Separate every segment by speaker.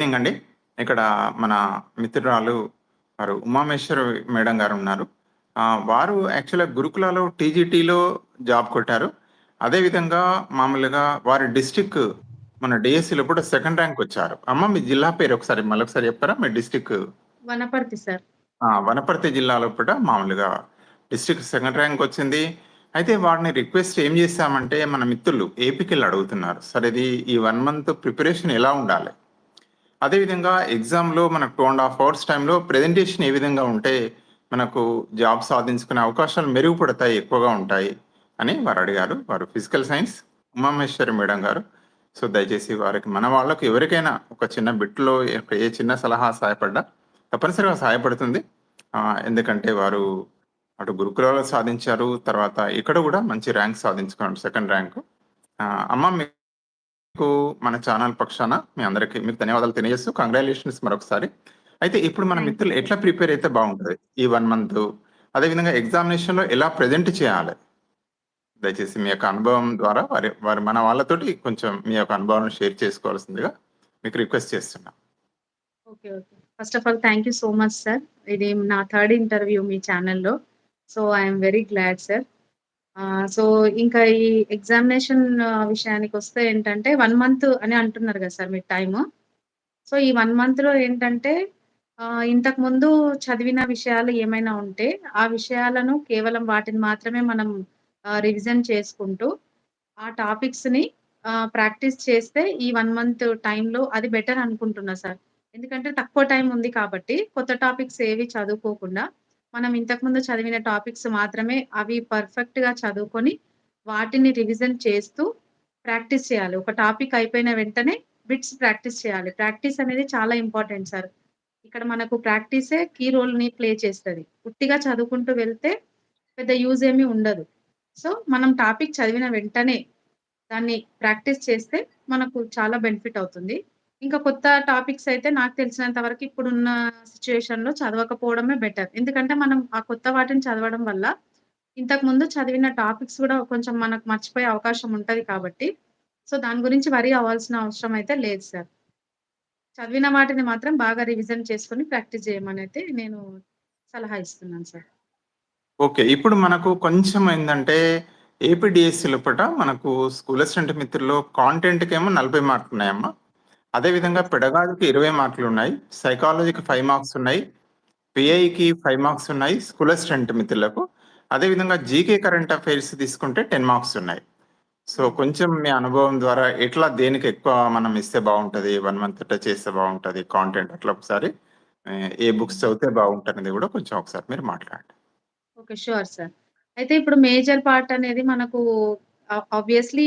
Speaker 1: Evening అండి. ఇక్కడ మన మిత్రురాలు వారు ఉమామేశ్వరి మేడం గారు ఉన్నారు. వారు యాక్చువల్‌గా గురుకులాలో టీజీటీలో జాబ్ కొట్టారు. అదే విధంగా మామూలుగా వారి డిస్ట్రిక్ట్ మన డీఎస్సీలో కూడా సెకండ్ ర్యాంక్ వచ్చారు. అమ్మ మీ జిల్లా పేరు ఒకసారి మళ్ళొకసారి చెప్తారా? మీ డిస్ట్రిక్ట్
Speaker 2: వనపర్తి సార్.
Speaker 1: వనపర్తి జిల్లాలో కూడా మామూలుగా డిస్ట్రిక్ట్ సెకండ్ ర్యాంక్ వచ్చింది. అయితే వారిని రిక్వెస్ట్ ఏం చేశామంటే మన మిత్రులు ఏపీకెళ్ళి అడుగుతున్నారు. సార్ ఇది ఈ 1 మంత్ ప్రిపరేషన్ ఎలా ఉండాలి? అదే విధంగా ఎగ్జామ్‌లో మనకు టూ అండ్ హాఫ్ అవర్స్ టైంలో ప్రెజెంటేషన్ ఏ విధంగా ఉంటే మనకు జాబ్ సాధించుకునే అవకాశాలు మెరుగుపడతాయి, ఎక్కువగా ఉంటాయి అని వారు అడిగారు. వారు ఫిజికల్ సైన్స్ ఉమామేశ్వరి మేడం గారు. సో, దయచేసి వారికి మన వాళ్ళకు ఎవరికైనా ఒక చిన్న బిట్‌లో ఏ చిన్న సలహా సహాయపడ్డా తప్పనిసరిగా సహాయపడుతుంది. ఎందుకంటే వారు అటు గురుకులాలు సాధించారు. తర్వాత ఇక్కడ కూడా మంచి ర్యాంక్ సాధించుకున్నారు సెకండ్ ర్యాంకు. అమ్మ మీకు మన ఛానల్ పక్షాన మీ అందరికి మీకు ధన్యవాదాలు తెలియజేస్తూ కంగ్రాచ్యులేషన్స్ మరొకసారి. అయితే ఇప్పుడు మన మిత్రులు. ఎట్లా ప్రిపేర్ అయితే బాగుంటది? ఈ 1 మంతు అదే విధంగా ఎగ్జామినేషన్‌లో ఎలా ప్రెజెంట్ చేయాలి? దయచేసి మీ యొక్క అనుభవం ద్వారా వారి వారి మన వాళ్ళతోటి కొంచెం మీ యొక్క అనుభవాలను షేర్ చేసుకోవాల్సిందిగా మీకు రిక్వెస్ట్ చేస్తున్నా.
Speaker 2: Okay. Okay. First of all thank you so much sir. ఇది నా థర్డ్ ఇంటర్వ్యూ మీ ఛానెల్‌లో. So, I am very glad sir. So, ఇంకా ఈ ఎగ్జామినేషన్ విషయానికొస్తే ఏంటంటే 1 మంత్ అని అంటున్నారు కదా సార్ మీరు టైము. సో, ఈ 1 మంత్‌లో ఏంటంటే ఆహ్, ఇంతకుముందు చదివిన విషయాలు ఏమైనా ఉంటే ఆ విషయాలను కేవలం వాటిని మాత్రమే మనం ఆహ్, రివిజన్ చేసుకుంటూ ఆ టాపిక్స్‌ని ఆహ్, ప్రాక్టీస్ చేస్తే ఈ 1 మంత్ టైంలో అది బెటర్ అనుకుంటున్నా సార్. ఎందుకంటే తక్కువ టైం ఉంది కాబట్టి కొత్త టాపిక్స్ ఏవి చదువుకోకుండా మనం ఇంతకుముందు చదివిన టాపిక్స్ మాత్రమే అవి పర్ఫెక్ట్‌గా చదువుకొని వాటిని రివిజన్ చేస్తూ ప్రాక్టీస్ చేయాలి. ఒక టాపిక్ అయిపోయిన వెంటనే బిట్స్ ప్రాక్టీస్ చేయాలి. ప్రాక్టీస్ అనేది చాలా ఇంపార్టెంట్ సార్. ఇక్కడ మనకు ప్రాక్టీసే కీ రోల్‌ని ప్లే చేస్తుంది ఉట్టిగా చదువుకుంటూ వెళ్తే పెద్ద యూజ్ ఏమీ ఉండదు. సో, మనం టాపిక్ చదివిన వెంటనే దాన్ని ప్రాక్టీస్ చేస్తే మనకు చాలా బెనిఫిట్ అవుతుంది. ఇంకా కొత్త టాపిక్స్ అయితే నాకు తెలిసినంత వరకు ఇప్పుడున్న సిట్యుయేషన్‌లో చదవకపోవడమే బెటర్. ఎందుకంటే మనం ఆ కొత్త వాటిని చదవడం వల్ల ఇంతకుముందు చదివిన టాపిక్స్ కూడా కొంచెం మనకు మర్చిపోయే అవకాశం ఉంటది కాబట్టి సో, దాని గురించి వరి అవ్వాల్సిన అవసరం అయితే లేదు సార్. చదివిన వాటిని మాత్రం బాగా రివిజన్ చేసుకొని ప్రాక్టీస్ చేయమనైతే నేను సలహా ఇస్తున్నాను సార్.
Speaker 1: ఓకే. ఇప్పుడు మనకు కొంచెం ఏంటంటే ఏపీ లోపల మనకు స్కూల్ అసిస్టెంట్ మిత్రుల్లో కాంటెంట్‌కేమో 40 మార్కులున్నాయమ్మా. అదే విధంగా పెడగాజీకి 20 మార్కులున్నాయి. సైకాలజీకి 5 మార్క్స్ ఉన్నాయి. పిఐకి 5 మార్క్స్ ఉన్నాయి స్కూల్ అసిస్టెంట్ మిత్రులకు. అదే విధంగా జీకే కరెంట్ అఫైర్స్ తీసుకుంటే 10 మార్క్స్ ఉన్నాయి. సో, కొంచెం మీ అనుభవం ద్వారా ఎట్లా దేనికి ఎక్కువ మనం ఇస్తే బాగుంటుంది 1 మంత్ ఎట్లా చేస్తే బాగుంటుంది కాంటెంట్ అట్లా ఒకసారి ఆహ్, ఏ బుక్స్ చదివితే బాగుంటదనేది కూడా కొంచెం ఒకసారి మీరు మాట్లాడండి.
Speaker 2: ఓకే. Sure sir. అయితే ఇప్పుడు మేజర్ పార్ట్ అనేది మనకు ఆబ్వియస్‌లీ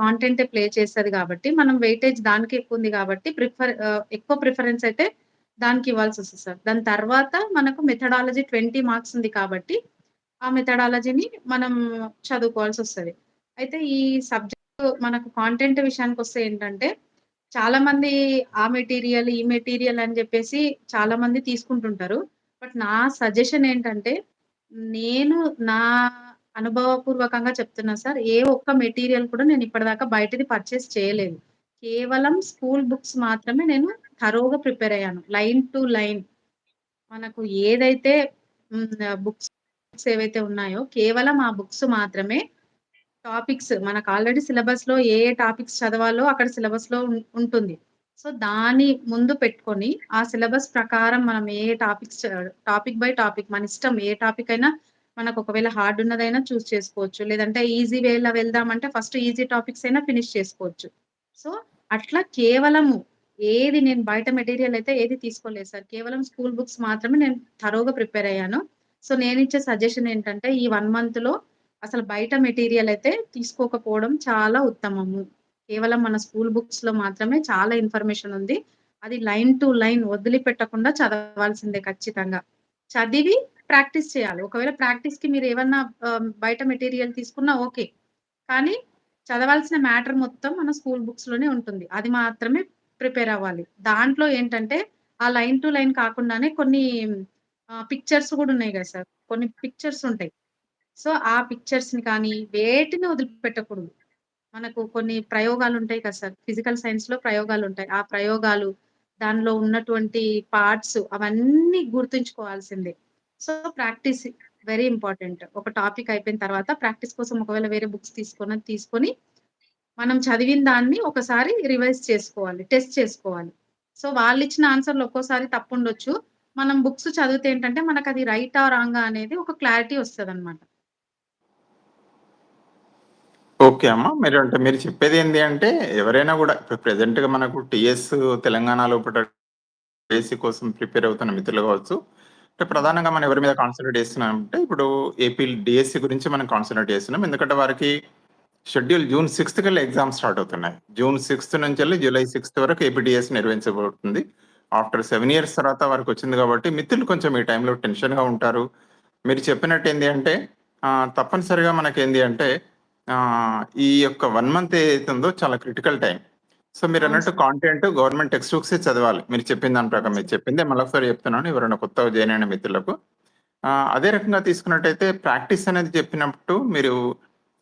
Speaker 2: కాంటెంట్ ప్లే చేస్తుంది కాబట్టి మనం వెయిటేజ్ దానికి ఎక్కువ ఉంది కాబట్టి ప్రిఫర్ ఎక్కువ ప్రిఫరెన్స్ అయితే దానికి ఇవ్వాల్సొస్తది సార్. దాని తర్వాత మనకు మెథడాలజీ 20 మార్క్స్ ఉంది కాబట్టి ఆ మెథడాలజీని మనం చదువుకోవాల్సి వస్తుంది అయితే ఈ సబ్జెక్ట్ మనకు కాంటెంట్ విషయానికి వస్తే ఏంటంటే చాలామంది ఆ మెటీరియల్, ఈ మెటీరియల్ అని చెప్పేసి చాలా మంది తీసుకుంటుంటారు. బట్ నా సజెషన్ ఏంటంటే నేను నా అనుభవపూర్వకంగా చెప్తున్నా సార్. ఏ ఒక్క మెటీరియల్ కూడా నేను ఇప్పటిదాకా బయటది పర్చేస్ చేయలేదు. కేవలం స్కూల్ బుక్స్ మాత్రమే నేను థరోగా ప్రిపేర్ అయ్యాను. Line to line. మనకు ఏదైతే బుక్స్ ఏవైతే ఉన్నాయో కేవలం ఆ బుక్స్ మాత్రమే టాపిక్స్ మనకు ఆల్రెడీ సిలబస్‌లో ఏ ఏ టాపిక్స్ చదవాలో అక్కడ సిలబస్‌లో లో ఉంటుంది. సో, దాని ముందు పెట్టుకొని ఆ సిలబస్ ప్రకారం మనం ఏ టాపిక్స్ టాపిక్ బై టాపిక్ మన ఇష్టం ఏ టాపిక్ అయినా మనకు ఒకవేళ హార్డ్ ఉన్నదైనా చూస్ చేసుకోవచ్చు. లేదంటే ఈజీ వేలో వెళ్దామంటే ఫస్ట్ ఈజీ టాపిక్స్ అయినా ఫినిష్ చేసుకోవచ్చు. సో, అట్లా కేవలము ఏది నేను బయట మెటీరియల్ అయితే ఏది తీసుకోలేదు సార్. కేవలం స్కూల్ బుక్స్ మాత్రమే నేను తరోగా ప్రిపేర్ అయ్యాను. సో, నేను ఇచ్చే సజెషన్ ఏంటంటే ఈ వన్ మంత్లో అసలు బయట మెటీరియల్ అయితే తీసుకోకపోవడం చాలా ఉత్తమము. కేవలం మన స్కూల్ బుక్స్లో మాత్రమే చాలా ఇన్ఫర్మేషన్ ఉంది. అది లైన్ టు లైన్ వదిలిపెట్టకుండా చదవాల్సిందే ఖచ్చితంగా. చదివి ప్రాక్టీస్ చేయాలి. ఒకవేళ ప్రాక్టీస్‌కి మీరు ఏమన్నా బయట మెటీరియల్ తీసుకున్నా ఓకే. కానీ చదవాల్సిన మ్యాటర్ మొత్తం మన స్కూల్ బుక్స్‌లోనే ఉంటుంది. అది మాత్రమే ప్రిపేర్ అవ్వాలి. దాంట్లో ఏంటంటే ఆ లైన్ టు లైన్ కాకుండానే కొన్ని పిక్చర్స్ కూడా ఉన్నాయి కదా సార్. కొన్ని పిక్చర్స్ ఉంటాయి. సో, ఆ పిక్చర్స్‌ని కానీ వేటిని వదిలిపెట్టకూడదు. మనకు కొన్ని ప్రయోగాలు ఉంటాయి కదా సార్. ఫిజికల్ సైన్స్‌లో ప్రయోగాలుంటాయి. ఆ ప్రయోగాలు, దానిలో ఉన్నటువంటి పార్ట్స్ అవన్నీ గుర్తుంచుకోవాల్సిందే. So, practice very important. ఒక టాపిక్ అయిపోయిన తర్వాత ప్రాక్టీస్ కోసం ఒకవేళ వేరే బుక్స్ తీసుకొని తీసుకొని మనం చదివిన దాన్ని ఒకసారి రివైజ్ చేసుకోవాలి. టెస్ట్ చేసుకోవాలి. సో, వాళ్ళు ఇచ్చిన ఆన్సర్‌లు ఒక్కోసారి తప్పు ఉండొచ్చు మనం బుక్స్ చదివితే ఏంటంటే మనకు అది రైటా? రాంగా? అనేది ఒక క్లారిటీ వస్తుంది అనమాట
Speaker 1: ఓకే అమ్మ. మీరు అంటే మీరు చెప్పేది ఏంటి అంటే ఎవరైనా కూడా ఇప్పుడు ప్రెజెంట్‌గా మనకు టీఎస్ తెలంగాణలో పూట కోసం ప్రిపేర్ అవుతున్న మిత్రులు కావచ్చు. అంటే ప్రధానంగా మనం ఎవరి మీద కాన్సన్ట్రేట్ చేస్తున్నాం అంటే ఇప్పుడు ఏపీ డిఎస్సి గురించి మనం కాన్సన్ట్రేట్ చేస్తున్నాం. ఎందుకంటే వారికి షెడ్యూల్ జూన్ సిక్స్త్ కల్లా ఎగ్జామ్స్ స్టార్ట్ అవుతున్నాయి. జూన్ 6 నుంచెల్లి జూలై సిక్స్త్ వరకు ఏపీ డీఎస్సీ నిర్వహించబడుతుంది. ఆఫ్టర్ సెవెన్ ఇయర్స్ తర్వాత వారికి వచ్చింది కాబట్టి మిత్రులు కొంచెం ఈ టైంలో టెన్షన్‌గా ఉంటారు. మీరు చెప్పినట్టు ఏంటి అంటే తప్పనిసరిగా తప్పనిసరిగా మనకేంది అంటే ఈ యొక్క వన్ మంత్ ఏదైతుందో ఉందో చాలా క్రిటికల్ టైం. సో,
Speaker 2: అవును
Speaker 1: మీరన్నట్టు
Speaker 2: సార్.
Speaker 1: కాంటెంట్ గవర్నమెంట్ టెక్స్ట్ బుక్సే చదవాలి. మీరు చెప్పిన దాని ప్రకారం మీరు చెప్పిందే మళ్ళొకసారి చెప్తున్నాను ఎవరైనా కొత్తగా జాయిన్ అయిన మిత్రులకు. ఆహ్, అదే రకంగా తీసుకున్నట్టయితే ప్రాక్టీస్ అనేది చెప్పినప్పుడు మీరు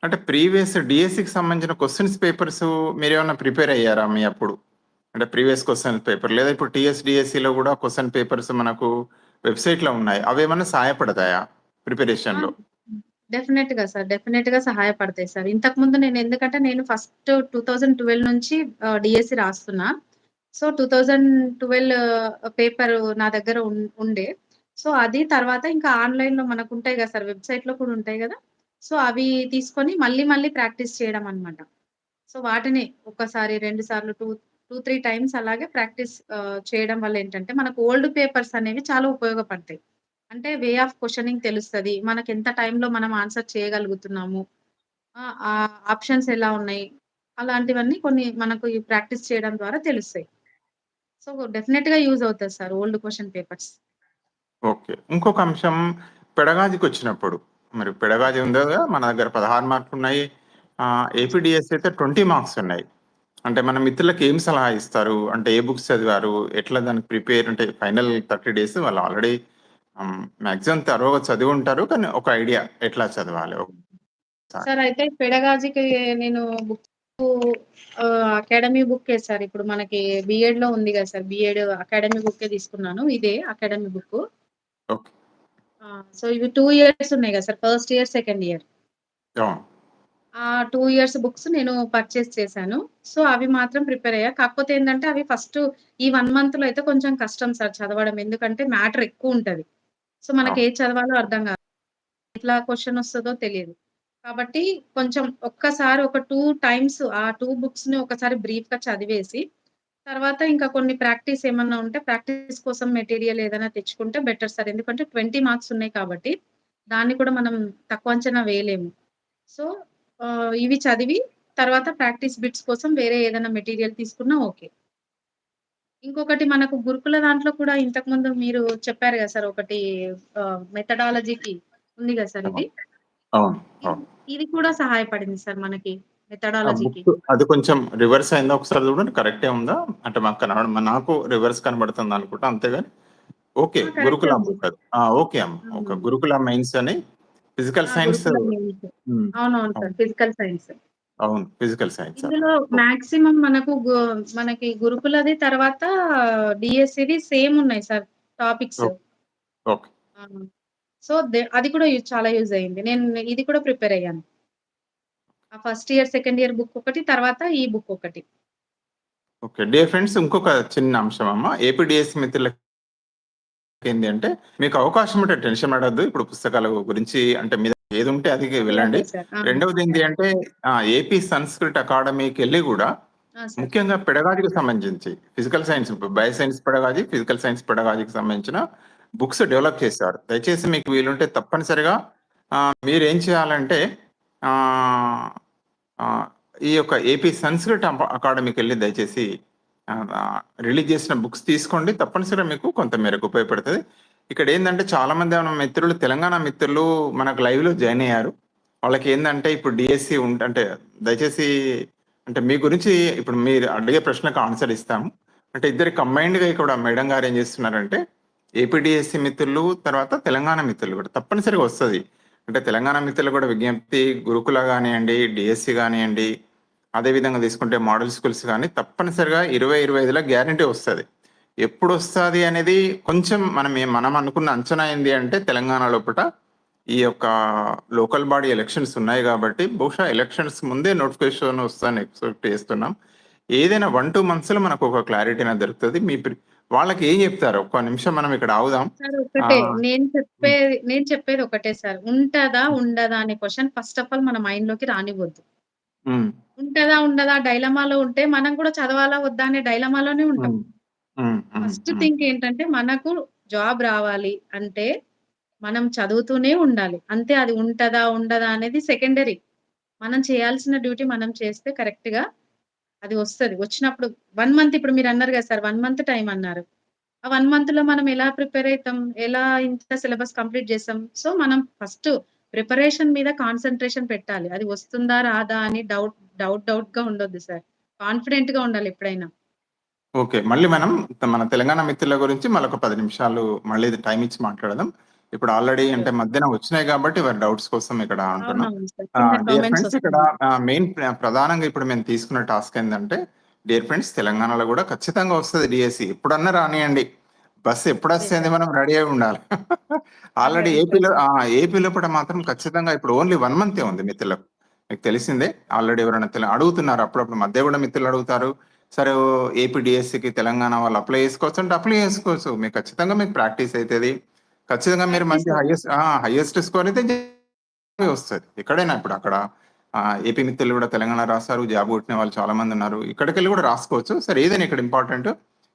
Speaker 1: అంటే ప్రీవియస్ డీఎస్సీకి సంబంధించిన క్వెషన్స్ పేపర్స్ మీరేమన్నా ప్రిపేర్ అయ్యారా మీ అప్పుడు? అంటే ప్రీవియస్ క్వెషన్ పేపర్ లేదా ఇప్పుడు టీఎస్ డీఎస్సీలో గూడా క్వెషన్ పేపర్స్ మనకు వెబ్‌సైట్‌లో ఉన్నాయి. అవేమన్నా సహాయపడతాయా
Speaker 2: ఆ!
Speaker 1: ప్రిపరేషన్‌లో?
Speaker 2: డెఫినెట్గా సార్. డెఫినెట్గా సహాయపడతాయి సార్. ఇంతకు ముందు నేను ఎందుకంటే నేను ఫస్ట్ 2012 నుంచి డిఎస్సి రాస్తున్నా. సో, 2012 పేపర్ నా దగ్గర ఉండే. సో, అది తర్వాత ఇంకా ఆన్లైన్లో మనకు ఉంటాయి కదా సార్. వెబ్సైట్లో కూడా ఉంటాయి కదా సో, అవి తీసుకొని మళ్ళీ మళ్ళీ ప్రాక్టీస్ చేయడం అన్నమాట. సో, వాటిని ఒకసారి రెండు సార్లు, 2, 2, 3 టైమ్స్ అలాగే ప్రాక్టీస్ చేయడం వల్ల ఏంటంటే మనకు ఓల్డ్ పేపర్స్ అనేవి చాలా ఉపయోగపడతాయి. అంటే వే ఆఫ్ క్వశ్చనింగ్ తెలుస్తుంది మనకి ఎంత టైంలో మనం ఆన్సర్ చేయగలుగుతున్నాము. ఆ! ఆప్షన్స్ ఎలా ఉన్నాయి? అలాంటివన్నీ కొన్ని మనకు ఈ ప్రాక్టీస్ చేయడం ద్వారా తెలుస్తాయి. సో, డెఫినెట్గా యూజ్ అవుతుంది sir old question papers.
Speaker 1: Okay. ఇంకొక అంశం పెడగాజీకొచ్చినప్పుడు మరి పెడగాజి ఉంది కదా మన దగ్గర పదహారు మార్కులు ఉన్నాయి ఏపీడిఎస్ అయితే 20 మార్క్స్ ఉన్నాయి. అంటే మన మిత్రులకు ఏం సలహా ఇస్తారు? అంటే ఏ బుక్స్ చదివారు? ఎట్లా దానికి ప్రిపేర్ అంటే ఫైనల్ 30 డేస్ వాళ్ళు ఆల్రెడీ మాక్సిమం తరోగా చదివి ఉంటారు. కానీ ఒక ఐడియా ఎట్లా చదవాలి?
Speaker 2: సార్ అయితే పెడగాజీకి నేను ఆహ్, అకాడమీ బుక్కే సార్. ఇప్పుడు మనకి బీఎడ్‌లో ఉంది గదా సార్. బీఎడ్ అకాడమీ బుక్కే తీసుకున్నాను. ఇదే అకాడమీ. ఆ! సో, ఇవి 2 ఇయర్స్ ఉన్నాయి గదా sir. First year, second year. ఆ 2 ఇయర్స్ బుక్స్ నేను పర్చేస్ చేశాను. సో, అవి మాత్రం ప్రిపేర్ అయ్యా. కాకపోతే ఏందంటే అవి ఫస్ట్ ఈ 1 మంత్‌లో అయితే కొంచెం కష్టం సార్ చదవడం. ఎందుకంటే మ్యాటర్ ఎక్కువుంటది. సో, మనకి. ఏది చదవాలో అర్థం గాదు. ఎట్లా క్వెషన్ వస్తదో తెలీదు. కాబట్టి కొంచెం ఒక్కసారి ఒక 2 టైమ్స్ ఆ 2 బుక్స్‌ని ఒకసారి బ్రీఫ్‌గా చదివేసి, తర్వాత ఇంకా కొన్ని ప్రాక్టీస్ ఏమన్నా ఉంటే ప్రాక్టీస్ కోసం మెటీరియల్ ఏదైనా తెచ్చుకుంటే బెటర్ సార్. ఎందుకంటే 20 మార్క్స్ ఉన్నాయి కాబట్టి దాన్ని కూడా మనం తక్కువ అంచనా వేయలేము. సో, ఇవి చదివి తర్వాత ప్రాక్టీస్ బిట్స్ కోసం వేరే ఏదైనా మెటీరియల్ తీసుకున్నా ఓకే. ఇంకొకటి మనకు గురుకుల దాంట్లో కూడా ఇంతకుముందు మీరు చెప్పారు గదా సార్. ఒకటి మెథడాలజీకి ఉంది గదా సార్ ఇది. ఇది కూడా సహాయపడింది సార్ మనకి మెథడాలజీకి.
Speaker 1: అది కొంచెం రివర్స్ అయిందా ఒకసారి చూడండి. కరెక్టే ఉందా? అంటే మాకు కనబడ నాకు రివర్స్ కనబడుతుంది అనుకుంటా. అంతేగాని ఓకే. గురుకుల! ఓకే అమ్మ. ఓకే.
Speaker 2: అవునవును.
Speaker 1: గురుకుల మెయిన్స్ అని ఫిజికల్! సైన్స్.
Speaker 2: అవునవును సార్. Physical science.
Speaker 1: అవును. Physical science.
Speaker 2: ఇందులో. మాక్సిమం మనకు మనకి గురుకులది తర్వాత డీఎస్సీది సేమ్ ఉన్నాయి సార్ టాపిక్స్.
Speaker 1: ఓకే.
Speaker 2: సో, అది కూడా చాలా యూజ్ అయింది. నేను ఇది కూడా ప్రిపేర్ అయ్యాను. ఆ first year, second year book ఒకటి, తర్వాత ఈ బుక్ ఒకటి.
Speaker 1: ఓకే. డియర్ ఫ్రెండ్స్ ఇంకొక చిన్న అంశం అమ్మ. ఏపీ డీఎస్సీ మిత్రులకి ఏంది అంటే మీకు అవకాశం ఉంటే టెన్షన్ పడొద్దు. ఇప్పుడు పుస్తకాల గురించి అంటే మీద ఏదుంటే అది
Speaker 2: అదే
Speaker 1: వెళ్ళండి. రెండవది ఏంది అంటే ఏపీ సంస్కృత్ అకాడమీకెళ్ళి గూడా
Speaker 2: ఆ! సార్.
Speaker 1: ముఖ్యంగా పెడగాజీకి సంబంధించి physical science bio science pedagogy, physical science పెడగాజీకి సంబంధించిన బుక్స్ డెవలప్ చేశారు. దయచేసి మీకు వీలుంటే తప్పనిసరిగా మీరేం చేయాలంటే ఆహ్, ఆహ్, ఈ యొక్క ఏపీ సంస్కృత్ అప అకాడమీకెళ్ళి దయచేసి రిలీజ్ చేసిన బుక్స్ తీసుకోండి. తప్పనిసరిగా మీకు కొంత మేరకు ఉపయోగపడతది. ఇక్కడ ఏంటంటే చాలా మంది మన మిత్రులు తెలంగాణ మిత్రులు మనకు లైవ్‌లో జాయిన్ అయ్యారు. వాళ్ళకి ఏంటంటే ఇప్పుడు డిఎస్సి ఉంట అంటే దయచేసి అంటే మీ గురించి ఇప్పుడు మీరు అడిగే ప్రశ్నకు ఆన్సర్ ఇస్తాము. అంటే ఇద్దరు కంబైన్డ్‌గా ఇక్కడ మేడం గారు ఏం చేస్తున్నారంటే ఏపీడిఎస్సి మిత్రులు, తర్వాత తెలంగాణ మిత్రులు కూడా తప్పనిసరిగా వస్తుంది అంటే తెలంగాణ మిత్రులు కూడా విజ్ఞప్తి గురుకుల కానివ్వండి డిఎస్సి కానివ్వండి అదే విధంగా తీసుకుంటే మోడల్ స్కూల్స్ కానీ తప్పనిసరిగా 20, 25లో గ్యారంటీ వస్తుంది ఎప్పుడొస్తాది అనేది కొంచెం మనం మనం అనుకున్న అంచనా ఏంది అంటే తెలంగాణ లోపట ఈ యొక్క లోకల్ బాడీ ఎలక్షన్స్ ఉన్నాయి కాబట్టి బహుశా ఎలక్షన్స్ ముందే నోటిఫికేషన్ వస్తాను ఎక్స్పెక్ట్ చేస్తున్నాం. ఏదైనా వన్ టూ మంత్స్లో మనకు ఒక క్లారిటీ అనేది దొరుకుతుంది. మీ వాళ్ళకి ఏం చెప్తారు? ఒక్క నిమిషం మనం ఇక్కడ ఆగుదాం.
Speaker 2: సార్ ఒకటే.
Speaker 1: ఆ.
Speaker 2: నేను చెప్పేది నేను చెప్పేది ఒకటే సార్. ఉంటదా ఉండదా అనే క్వశ్చన్ ఫస్ట్ ఆఫ్ ఆల్ మన మైండ్లోకి రానివ్వద్దు.
Speaker 1: ఉమ్,
Speaker 2: ఉంటదా ఉండదా డైలమాలో ఉంటే మనం కూడా చదవాలా వద్దా అనే డైలమాలోనే ఉంటాం. ఫస్ట్. థింక్ ఏంటంటే మనకు జాబ్ రావాలి అంటే మనం చదువుతూనే ఉండాలి. అంతే అది ఉంటదా ఉండదా అనేది సెకండరీ మనం చేయాల్సిన డ్యూటీ మనం చేస్తే కరెక్ట్గా అది వస్తది. వచ్చినప్పుడు వన్ మంత్ ఇప్పుడు మీరు అన్నారు కదా సార్ వన్ మంత్ టైం అన్నారు. ఆ వన్ మంత్లో మనం ఎలా ప్రిపేర్ అవుతాం? ఎలా ఇంత సిలబస్ కంప్లీట్ చేస్తాం? సో మనం ఫస్ట్ ప్రిపరేషన్ మీద కాన్సన్ట్రేషన్ పెట్టాలి. అది వస్తుందా రాదా అని డౌట్ డౌట్ డౌట్గా ఉండొద్దు సార్. కాన్ఫిడెంట్గా ఉండాలి ఎప్పుడైనా.
Speaker 1: ఓకే మళ్ళీ మనం మన తెలంగాణ మిత్రుల గురించి మళ్ళీ ఒక పది నిమిషాలు మళ్ళీ టైం ఇచ్చి మాట్లాడదాం. ఇప్పుడు ఆల్రెడీ అంటే మధ్యన వచ్చినాయి కాబట్టి వారి డౌట్స్ కోసం ఇక్కడ అంటున్నాం.
Speaker 2: అవునవును సార్. చిన్న
Speaker 1: డియర్
Speaker 2: కామెంట్స్
Speaker 1: ఫ్రెండ్స్ ఇక్కడ మెయిన్ ప్రధానంగా ఇప్పుడు మేము తీసుకున్న టాస్క్ ఏంటంటే డియర్ ఫ్రెండ్స్ తెలంగాణలో కూడా ఖచ్చితంగా వస్తుంది డిఎస్సి ఎప్పుడన్నా రానియండి. బస్సు ఎప్పుడు వస్తుంది మనం రెడీ అయి ఉండాలి. ఆల్రెడీ ఏపీలో ఏపీ లోపల మాత్రం ఖచ్చితంగా ఇప్పుడు ఓన్లీ వన్ మంతే ఉంది మిత్రులకు. మీకు తెలిసిందే ఆల్రెడీ ఎవరైనా తెల అడుగుతున్నారు అప్పుడప్పుడు మధ్య కూడా మిత్రులు అడుగుతారు. సరే ఏపీ డిఎస్సికి తెలంగాణ వాళ్ళు అప్లై చేసుకోవచ్చు అంటే అప్లై చేసుకోవచ్చు. మీకు ఖచ్చితంగా మీకు ప్రాక్టీస్ అవుతుంది ఖచ్చితంగా మీరు మంచి హైయెస్ట్ హైయెస్ట్ స్కోర్ అయితే వస్తుంది. ఎక్కడైనా ఇప్పుడు అక్కడ ఏపీ మిత్రులు కూడా తెలంగాణ రాస్తారు. జాబ్ కొట్టిన వాళ్ళు చాలా మంది ఉన్నారు. ఇక్కడికి వెళ్ళి కూడా రాసుకోవచ్చు. సరే ఏదైనా ఇక్కడ ఇంపార్టెంట్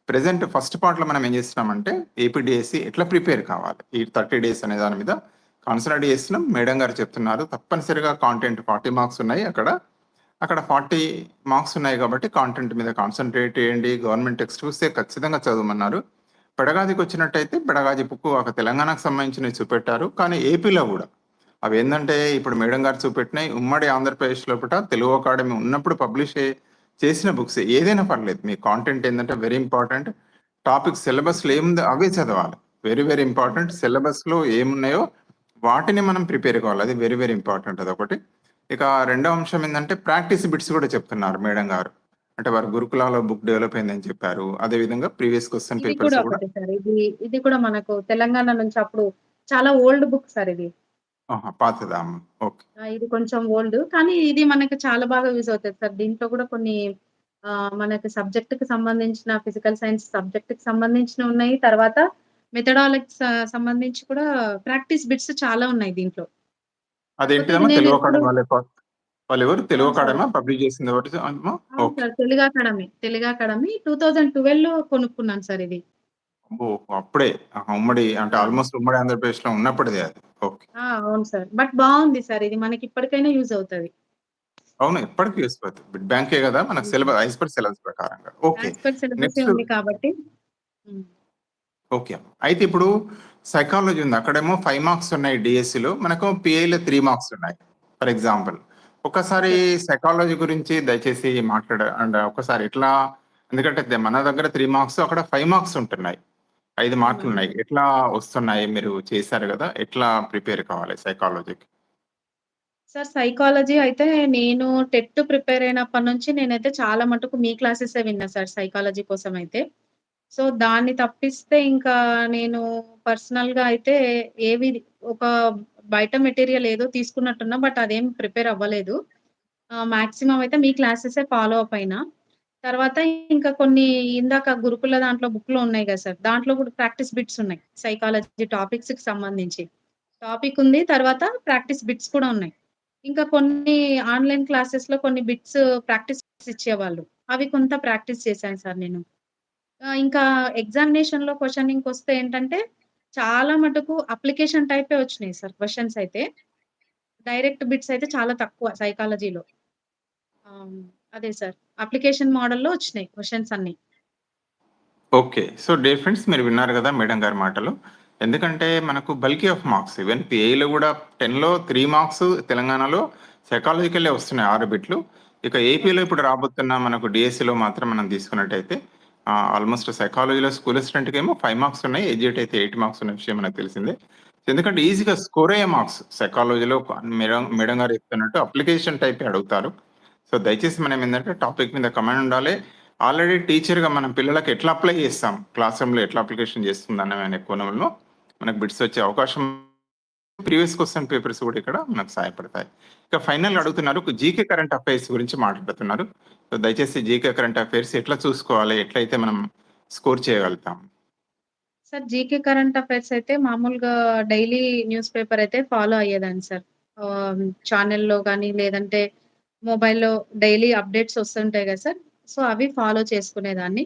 Speaker 1: ప్రెసెంట్ ఫస్ట్ పార్ట్లో మనం ఏం చేస్తున్నామంటే ఏపీడిఎస్సి ఎట్లా ప్రిపేర్ కావాలి? ఈ థర్టీ డేస్ అనే దాని మీద. కాన్సన్ట్రేట్ చేస్తున్నాం. మేడం గారు చెప్తున్నారు. తప్పనిసరిగా కాంటెంట్ ఫార్టీ మార్క్స్ ఉన్నాయి అక్కడ. అక్కడ ఫార్టీ మార్క్స్ ఉన్నాయి కాబట్టి కాంటెంట్ మీద కాన్సన్ట్రేట్ చేయండి. గవర్నమెంట్ టెక్స్ట్ చూస్తే ఖచ్చితంగా చదవమన్నారు. పెడగాదికి వచ్చినట్టయితే పెడగాది బుక్ ఒక తెలంగాణకు సంబంధించినవి చూపెట్టారు. కానీ ఏపీలో కూడా. అవి ఏంటంటే ఇప్పుడు మేడం గారు చూపెట్టినాయి. ఉమ్మడి ఆంధ్రప్రదేశ్ లోపల తెలుగు అకాడమీ ఉన్నప్పుడు పబ్లిష్ చేసిన బుక్స్ ఏదైనా పర్లేదు. మీ కాంటెంట్ ఏంటంటే వెరీ ఇంపార్టెంట్ టాపిక్ సిలబస్లో ఏముందో అవే చదవాలి. వెరీ వెరీ ఇంపార్టెంట్ సిలబస్లో ఏమున్నాయో వాటిని మనం ప్రిపేర్ కావాలి అది వెరీ వెరీ ఇంపార్టెంట్ అదొకటి ఇక రెండో అంశం ఏంటంటే ప్రాక్టీస్ బిట్స్ కూడా చెప్తున్నారు మేడం గారు. అంటే వారు గురుకులాలో బుక్ డెవలప్ అయిందని చెప్పారు. అదే విధంగా ప్రీవియస్ క్వశ్చన్ పేపర్స్
Speaker 2: కూడా ఇది ఇది కూడా మనకు తెలంగాణ నుంచి అప్పుడు చాలా ఓల్డ్ బుక్ సార్ ఇది.
Speaker 1: పాతదా. ఓకే.
Speaker 2: ఇది కొంచెం ఓల్డ్. కానీ ఇది మనకి చాలా బాగా యూజ్ అవుతుంది సార్. దీంట్లో కూడా కొన్ని మనకి సబ్జెక్ట్కి సంబంధించిన ఫిజికల్ సైన్స్ సబ్జెక్ట్కి సంబంధించిన ఉన్నాయి. తర్వాత మెథడాలజీ సంబంధించి కూడా ప్రాక్టీస్ బిట్స్ చాలా ఉన్నాయి దీంట్లో.
Speaker 1: అదేంటిదమ్మా తెలుగు అకాడమీ వాళ్ళ వాళ్ళు ఎవరు తెలుగు. అకాడమీ పబ్లిష్ చేసింది ఒకటి
Speaker 2: Telugu academy Telugu academy two thousand ట్వెల్వ్లో కొనుక్కున్నాను సార్ ఇది.
Speaker 1: అప్పుడే. ఉమ్మడి అంటే. ఆల్మోస్ట్ ఉమ్మడి ఆంధ్రప్రదేశ్లో ఉన్నప్పుడే అది. ఓకే.
Speaker 2: అవును సార్. బట్ బాగుంది సార్ ఇది. మనకి ఇప్పటికైనా యూజ్ అవుతుంది.
Speaker 1: అవును ఎప్పటికీ యూస్ అవుతుంది. బిడ్ బ్యాంకే కదా? మనకు సిలబస్ ఐస్ పర్ సిలబస్ ప్రకారంగా. ఓకే.
Speaker 2: కాబట్టి.
Speaker 1: ఓకే అయితే ఇప్పుడు సైకాలజీ ఉంది. అక్కడేమో ఫైవ్ మార్క్స్ ఉన్నాయి డిఎస్సి లో. మనకు పిఐలో త్రీ మార్క్స్ ఉన్నాయి. ఫర్ ఎగ్జాంపుల్ ఒకసారి సైకాలజీ గురించి దయచేసి మాట్లాడ అండ్ ఒకసారి ఎట్లా ఎందుకంటే మన దగ్గర త్రీ మార్క్స్ అక్కడ ఫైవ్ మార్క్స్ ఉంటున్నాయి. ఐదు మార్కులు ఉన్నాయి. ఎట్లా వస్తున్నాయి మీరు చేశారు కదా? ఎట్లా ప్రిపేర్ కావాలి సైకాలజీకి
Speaker 2: సార్ సైకాలజీ అయితే నేను టెట్ ప్రిపేర్ అయినప్పటి నుంచి నేనైతే చాలా మటుకు మీ క్లాసెస్ విన్నా సార్ సైకాలజీ కోసం అయితే. సో దాన్ని తప్పిస్తే ఇంకా నేను పర్సనల్గా అయితే ఏవి ఒక బయట మెటీరియల్ ఏదో తీసుకున్నట్టున్నా బట్ అదేం ప్రిపేర్ అవ్వలేదు. మాక్సిమం అయితే మీ క్లాసెస్ ఫాలో అప్ అయినా. తర్వాత ఇంకా కొన్ని ఇందాక గురుకుల దాంట్లో బుక్లో ఉన్నాయి కదా సార్ దాంట్లో కూడా ప్రాక్టీస్ బిట్స్ ఉన్నాయి. సైకాలజీ టాపిక్స్కి సంబంధించి. టాపిక్ ఉంది తర్వాత ప్రాక్టీస్ బిట్స్ కూడా ఉన్నాయి. ఇంకా కొన్ని ఆన్లైన్ క్లాసెస్లో కొన్ని బిట్స్ ప్రాక్టీస్ ఇచ్చేవాళ్ళు. అవి కొంత ప్రాక్టీస్ చేశాను సార్ నేను. ఇంకా ఎగ్జామినేషన్లో క్వశ్చనింగ్ వస్తే ఏంటంటే చాలా మటుకు అప్లికేషన్ టైపే వచ్చినాయి సార్ క్వశ్చన్స్ అయితే. డైరెక్ట్ బిట్స్ అయితే చాలా తక్కువ సైకాలజీలో అదే సార్ అప్లికేషన్ మోడల్లో వచ్చినాయి క్వశ్చన్స్ అన్ని.
Speaker 1: ఓకే సో డే ఫ్రెండ్స్ మీరు విన్నారు కదా మేడం గారి మాటలు. ఎందుకంటే మనకు బల్కీ ఆఫ్ మార్క్స్ ఈవెన్ పిఐలో కూడా టెన్లో త్రీ మార్క్స్ తెలంగాణలో సైకాలజికల్లే వస్తున్నాయి ఆరు బిట్లు ఇక ఏపీలో ఇప్పుడు రాబోతున్న మనకు డిఎస్సిలో మాత్రం మనం తీసుకున్నట్టయితే ఆల్మోస్ట్ సైకాలజీలో స్కూల్ అసిస్టెంట్కి ఏమో ఫైవ్ మార్క్స్ ఉన్నాయి ఎడ్జిట్ అయితే ఎయిట్ మార్క్స్ ఉన్న విషయం మనకు తెలిసిందే. ఎందుకంటే ఈజీగా స్కోర్ అయ్యే మార్క్స్ సైకాలజీలో మేడం మేడం గారు చెప్తున్నట్టు అప్లికేషన్ టైప్ అడుగుతారు. సో దయచేసి మనం ఏంటంటే టాపిక్ మీద కమెంట్ ఉండాలి. ఆల్రెడీ టీచర్‌గా మనం పిల్లలకు ఎట్లా అప్లై చేస్తాం? క్లాస్ రూమ్‌లో ఎట్లా అప్లికేషన్ చేస్తుందనే అనే కోణంలో మనకు బిట్స్ వచ్చే అవకాశం ప్రీవియస్ క్వశ్చన్ పేపర్స్ కూడా ఇక్కడ మనకు సహాయపడతాయి. ఇక ఫైనల్‌గా అడుగుతున్నారు జీకే కరెంట్ అఫైర్స్ గురించి మాట్లాడుతున్నారు. సో, దయచేసి జీకే కరెంట్ అఫైర్స్ ఎట్లా చూసుకోవాలి? ఎట్లయితే మనం స్కోర్ చేయగలుగుతాం?
Speaker 2: సార్ జీకే కరెంట్ అఫైర్స్ అయితే మామూలుగా డైలీ న్యూస్ పేపర్ అయితే ఫాలో అయ్యేదాన్ని సార్. ఛానల్లో కానీ లేదంటే మొబైల్‌లో డైలీ అప్డేట్స్ వస్తుంటాయి కదా సార్. సో, అవి ఫాలో చేసుకునేదాన్ని.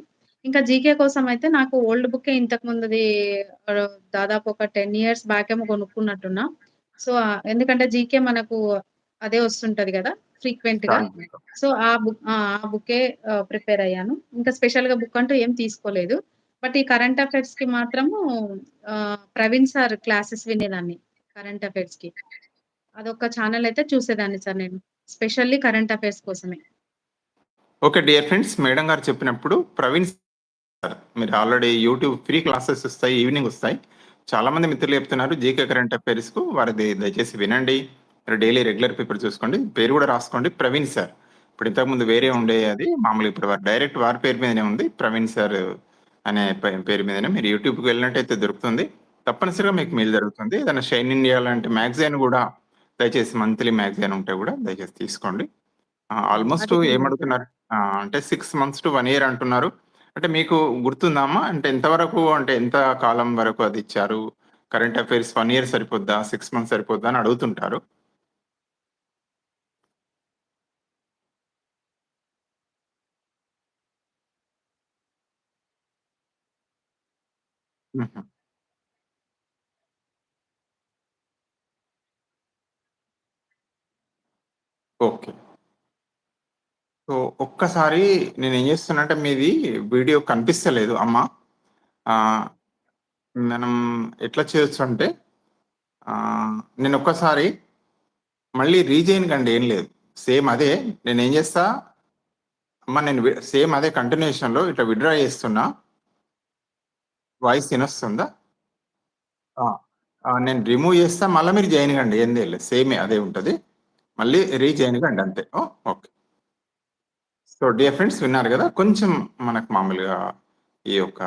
Speaker 2: ఇంకా జీకే కోసం అయితే నాకు ఓల్డ్ బుక్కే ఇంతకు ముందుది దాదాపు ఒక 10 ఇయర్స్ బ్యాక్ ఏమో కొనుక్కున్నట్టున్నా. సో, ఎందుకంటే జీకే మనకు అదే వస్తుంటది కదా! ఫ్రీక్వెంట్‌గా. సో, ఆ బుక్ ఆ! ఆహ్, ప్రిపేర్ అయ్యాను. ఇంకా స్పెషల్‌గా బుక్ అంటూ ఏం తీసుకోలేదు. బట్ ఈ కరెంట్ అఫైర్స్‌కి మాత్రము ఆహ్, ప్రవీణ్ సార్ క్లాసెస్ వినేదాన్ని కరెంట్ అఫైర్స్‌కి. అదొక ఛానెల్ అయితే చూసేదాన్ని సార్ నేను. స్పెషల్లీ కరెంట్ అఫైర్స్ కోసమే.
Speaker 1: ఓకే. డియర్ ఫ్రెండ్స్ మేడం గారు చెప్పినప్పుడు ప్రవీణ్ సార్ మీరు ఆల్రెడీ యూట్యూబ్ ఫ్రీ క్లాసెస్ వస్తాయి. ఈవినింగ్ వస్తాయి. చాలా మంది మిత్రులు చెప్తున్నారు జీకే కరెంట్ అఫైర్స్‌కు వారిది దయచేసి వినండి. మీరు డైలీ రెగ్యులర్ పేపర్ చూసుకోండి. పేరు కూడా రాసుకోండి ప్రవీణ్ సార్. ఇప్పుడు ఇంతకుముందు వేరే ఉండే అది మామూలుగా ఇప్పుడు వారు డైరెక్ట్ వారి పేరు మీదనే ఉంది. ప్రవీణ్ సార్ అనే పేరు మీదనే మీరు యూట్యూబ్‌కి వెళ్ళినట్టయితే దొరుకుతుంది. తప్పనిసరిగా మీకు మెయిల్ జరుగుతుంది. ఏదైనా షైన్ ఇండియా లాంటి మ్యాగజైన్ కూడా దయచేసి మంత్లీ మ్యాగజైన్ ఉంటే కూడా దయచేసి తీసుకోండి. ఆల్‌మోస్ట్ ఏమడుగుతున్నారు? అంటే 6 మంత్స్ టు 1 ఇయర్ అంటున్నారు. అంటే మీకు గుర్తుందా అంటే ఎంతవరకు అంటే ఎంత కాలం వరకు అది ఇచ్చారు? కరెంట్ అఫైర్స్ 1 ఇయర్ సరిపోద్దా? 6 మంత్స్ సరిపోద్దా? అని అడుగుతుంటారు. హుహు. ఓకే. సో, ఒక్కసారి నేను చేస్తున్నా అంటే మీది వీడియో కనిపిస్తలేదు అమ్మ. మనం ఎట్లా చేయొచ్చు అంటే నేను ఒక్కసారి మళ్ళీ రీజైన్ కండి ఏం లేదు. సేమ్ అదే నేను ఏం చేస్తా అమ్మ నేను సేమ్ అదే కంటిన్యూషన్‌లో ఇట్లా విత్‌డ్రా చేస్తున్నా. వాయిస్ తినొస్తుందా నేను రిమూవ్ చేస్తా. మళ్ళీ మీరు జాయిన్ కండి. ఏం లేదు. సేమే అదే ఉంటుంది మళ్ళీ రీజాయిన్ కండి అంతే. ఓకే. సో, డియర్ ఫ్రెండ్స్ విన్నారు కదా కొంచెం మనకు మామూలుగా ఈ యొక్క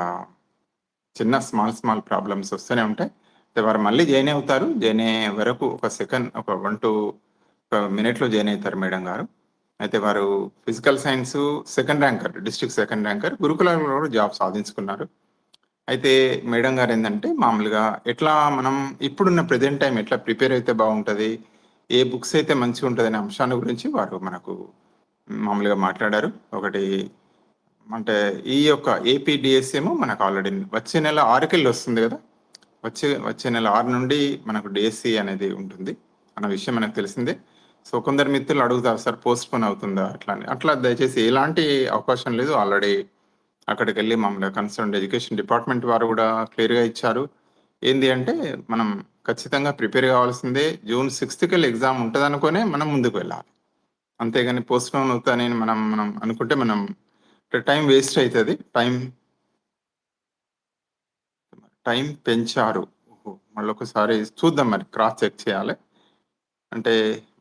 Speaker 1: చిన్న స్మాల్, స్మాల్ ప్రాబ్లమ్స్ వస్తూనే ఉంటాయి. అయితే వారు మళ్ళీ జాయిన్ అవుతారు. జాయిన్ అయ్యే వరకు ఒక సెకండ్ ఒక 1-2 ఒక మినిట్‌లో జాయిన్ అవుతారు మేడం గారు. అయితే వారు physical science second ranker. District second ranker. గురుకులంలో కూడా జాబ్ సాధించుకున్నారు. అయితే మేడం గారు ఏంటంటే మామూలుగా ఎట్లా మనం ఇప్పుడున్న ప్రెజెంట్ టైం ఎట్లా ప్రిపేర్ అయితే బాగుంటుంది ఏ బుక్స్ అయితే మంచిగా ఉంటుందనే అంశాన్ని గురించి వారు మనకు మామూలుగా మాట్లాడారు. ఒకటి అంటే ఈ యొక్క ఏపీ ఏమో మనకు ఆల్రెడీ వచ్చే నెల ఆరుకెళ్ళి వస్తుంది కదా వచ్చే వచ్చే నెల ఆరు నుండి మనకు డిఎస్సి అనేది ఉంటుంది. అన్న విషయం మనకు తెలిసిందే. సో, కొందరు మిత్రులు అడుగుతారు సార్ పోస్ట్‌పోన్ అవుతుందా? అట్లా అని. అట్లా దయచేసి ఎలాంటి అవకాశం లేదు. ఆల్రెడీ అక్కడికెళ్ళి మమ్మల్ని కన్సర్న్ ఎడ్యుకేషన్ డిపార్ట్‌మెంట్ వారు కూడా క్లియర్‌గా ఇచ్చారు. ఏంది అంటే మనం ఖచ్చితంగా ప్రిపేర్ కావాల్సిందే. జూన్ 6థ్‌కెళ్ళి ఎగ్జామ్ ఉంటుంది అనుకోనే మనం ముందుకు వెళ్ళాలి. అంతేగాని పోస్ట్‌పోన్ అవుతానని మనం మనం అనుకుంటే మనం టైం వేస్ట్ అవుతుంది టైం టైం పెంచారు. మళ్ళీ ఒకసారి చూద్దాం మరి క్రాస్ చెక్ చేయాలి. అంటే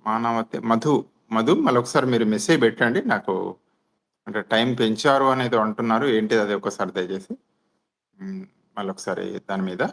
Speaker 1: మానవత మధు, మధు మళ్ళీ ఒకసారి మీరు మెసేజ్ పెట్టండి. నాకు అంటే టైం పెంచారు అనేది అంటున్నారు. ఏంటిది అది ఒకసారి దయచేసి? మళ్ళీ ఒకసారి దాని మీద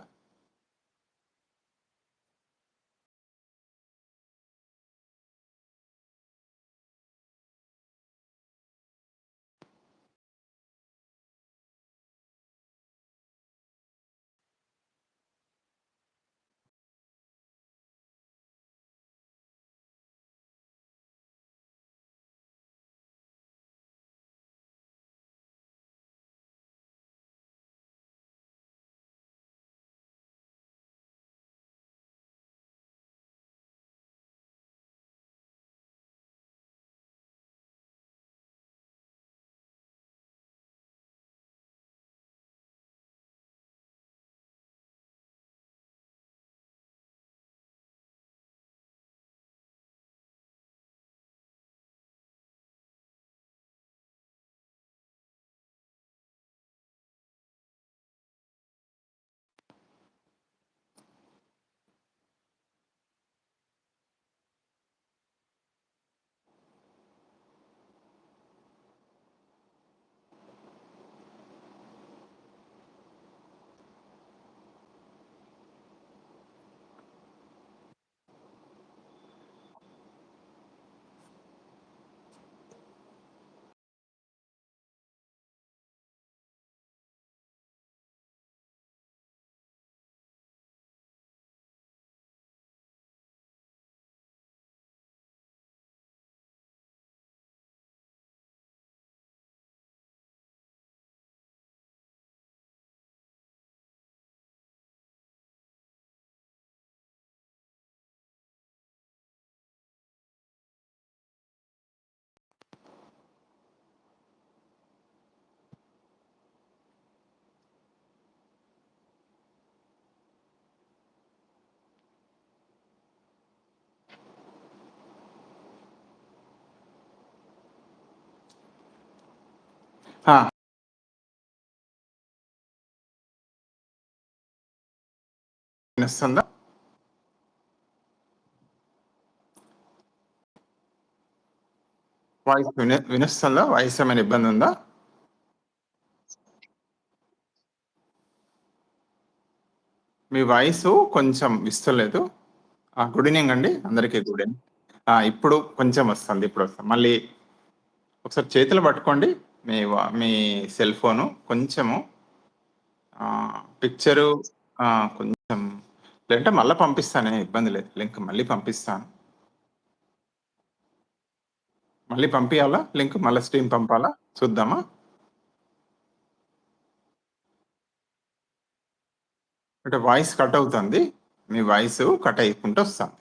Speaker 1: వినిస్తుందా వాయిస్ విన వినొస్తుందా? వాయిస్ ఏమైనా ఇబ్బంది ఉందా? మీ వాయిస్ కొంచెం విస్తలేదు గుడ్ ఈవెనింగ్ అండి. అందరికీ గుడ్ ఈవినింగ్ ఇప్పుడు కొంచెం వస్తుంది. ఇప్పుడు వస్తుంది. మళ్ళీ ఒకసారి చేతులు పట్టుకోండి. మీ వ మీ సెల్ ఫోను కొంచెము పిక్చరు కొంచెం లేదంటే మళ్ళీ పంపిస్తాను. ఇబ్బంది లేదు. లింక్ మళ్ళీ పంపిస్తాను. మళ్ళీ పంపియాలా? లింక్ మళ్ళీ స్ట్రీమ్ పంపాలా? చూద్దామా? అంటే వాయిస్ కట్ అవుతుంది. మీ వాయిస్ కట్ అయ్యకుంట వస్తుంది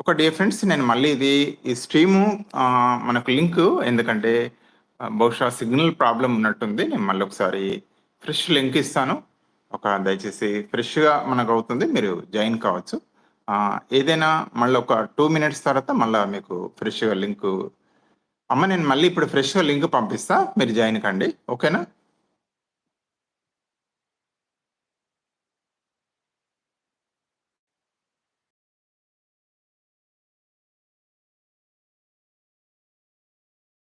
Speaker 1: ఒక ఫ్రెండ్స్ నేను మళ్ళీ ఇది ఈ స్ట్రీము మనకు లింకు ఎందుకంటే బహుశా సిగ్నల్ ప్రాబ్లం ఉన్నట్టుంది. నేను మళ్ళీ ఒకసారి ఫ్రెష్ లింక్ ఇస్తాను. ఒక దయచేసి ఫ్రెష్‌గా మనకు అవుతుంది మీరు జాయిన్ కావచ్చు. ఏదైనా మళ్ళీ ఒక టూ మినిట్స్ తర్వాత మళ్ళీ మీకు ఫ్రెష్‌గా లింకు అమ్మ నేను మళ్ళీ ఇప్పుడు ఫ్రెష్‌గా లింక్ పంపిస్తా. మీరు జాయిన్ కండి. ఓకేనా?